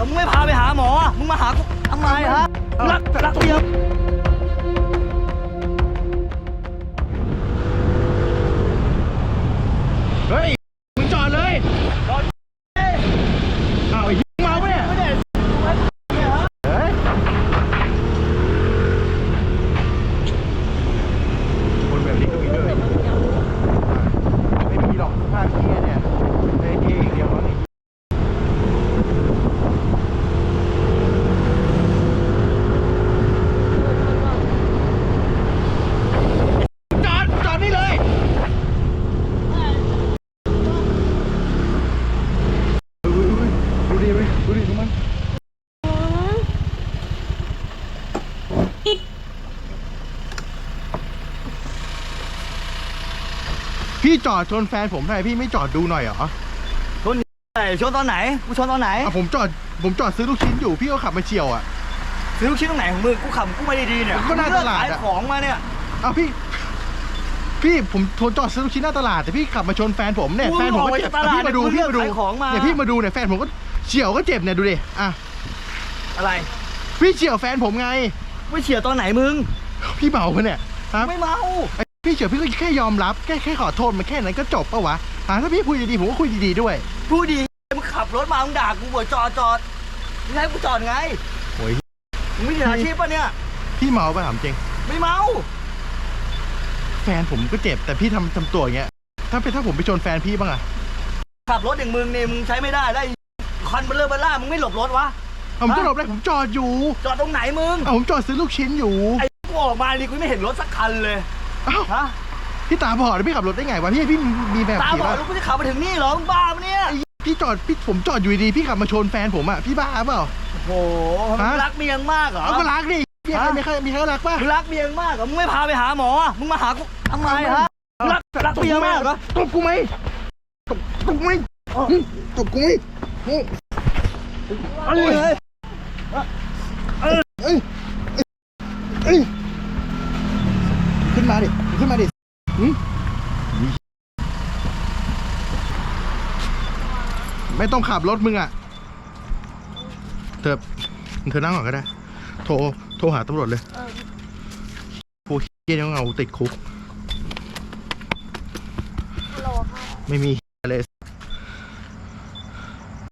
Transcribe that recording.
เหรอมึงไม่พาไปหาหมอ มึงมาหากูทำไมฮะรักรักเมีย เฮ้ย มึงจอดเลยอ้าวไอ้เหี้ยเมาปะเนี่ยเฮ้ยคนแบบนี้ก็มีด้วยไม่มีหรอกสภาพเที่ยเนี่ยในเที่ยอย่างเดียวมั้งไอ้จอด จอดนี่เลย ดูดิดูดิดูมัน พี่จอดชนแฟนผมทำไมพี่ไม่จอดดูหน่อยเหรอไอ้ชนตอนไหนกูชนตอนไหนอะผมจอดผมจอดซื้อลูกชิ้นอยู่พี่ก็ขับมาเฉียวอะ ซื้อลูกชิ้นตรงไหนของมึงกูขับกูไม่ได้ดีเนี่ยก็หน้ามึงเลือตลาดขายอะของมาเนี่ยอ้าวพี่ พี่ผมโทรจอดซื้อลูกชิ้นหน้าตลาดแต่พี่ขับมาชนแฟนผมเนี่ยกูแฟนผมออกก็ไปเจ็บจากตลาดพี่มาดูกูเลืพี่อกมาดูขายของมาเนี่ยพี่มาดูเนี่ยแฟนผมก็เฉียวก็เจ็บเนี่ยดูดิอะอะไรพี่เฉียวแฟนผมไง ไม่เฉียดตอนไหนมึงพี่เมาปะเนี่ยครับ ไม่เมาไอ้ พี่เฉียวพี่ก็แค่ยอมรับแค่แค่ขอโทษมันแค่นั้นก็จบปะวะอ่าถ้าพี่คุยดีๆผมก็คุยดีๆด้วยพูดดีมึงขับรถมามึงด่ากูบอกจอดจอดมึงให้กูจอดไงโอ้ยมึงไม่ได้อาชีพปะเนี่ย พี่เมาปะถามจริง ไม่เมา แฟนผมก็เจ็บแต่พี่ทำทำตัวอย่างเงี้ยถ้าเป็นถ้าผมไปชนแฟนพี่บ้างอะขับรถอย่างมึงเนี่ยมึงใช้ไม่ได้ได้คันเบลเลอร์เบลล่ามึงไม่หลบรถวะเอาผมจะหลบได้ผมจอดอยู่จอดตรงไหนมึงเอาผมจอดซื้อลูกชิ้นอยู่ไอ้กูออกมาดิกูไม่เห็นรถสักคันเลย อ้าวฮะพี่ตาบอดแล้วพี่ขับรถได้ไงวะพี่พี่มีแบบตาขี่บอดปะแล้วกูจะขับมาถึงนี่เหรอมึงบ้าปะเนี่ยไอ้พี่จอดพี่ผมจอดอยู่ดีๆพี่ขับมาชนแฟนผมอะพี่บ้าเปล่า โอ้โหมึงฮะ รักเมียงมากเหรอ เอาก็รักดิพี่ใครฮะ มีใครมีใครรักปะมึงรักเมียงมากเหรอมึงไม่พาไปหาหมออะมึงมาหากูทำไมฮะมึงรักรักเมียมากเหรอตบกูไหมตบตบกูไหมหึตบกูไหมหึเอ้ยเอ้ยเอ้ยเอ้ยขึ้นมาดิขึ้นมาดิหึ ไม่ต้องขับรถมึงอะ เธอ เธอนั่งก่อนก็ได้ โทร โทรหาตำรวจเลยผู้เฮียต้องเอาติดคุก ไม่มี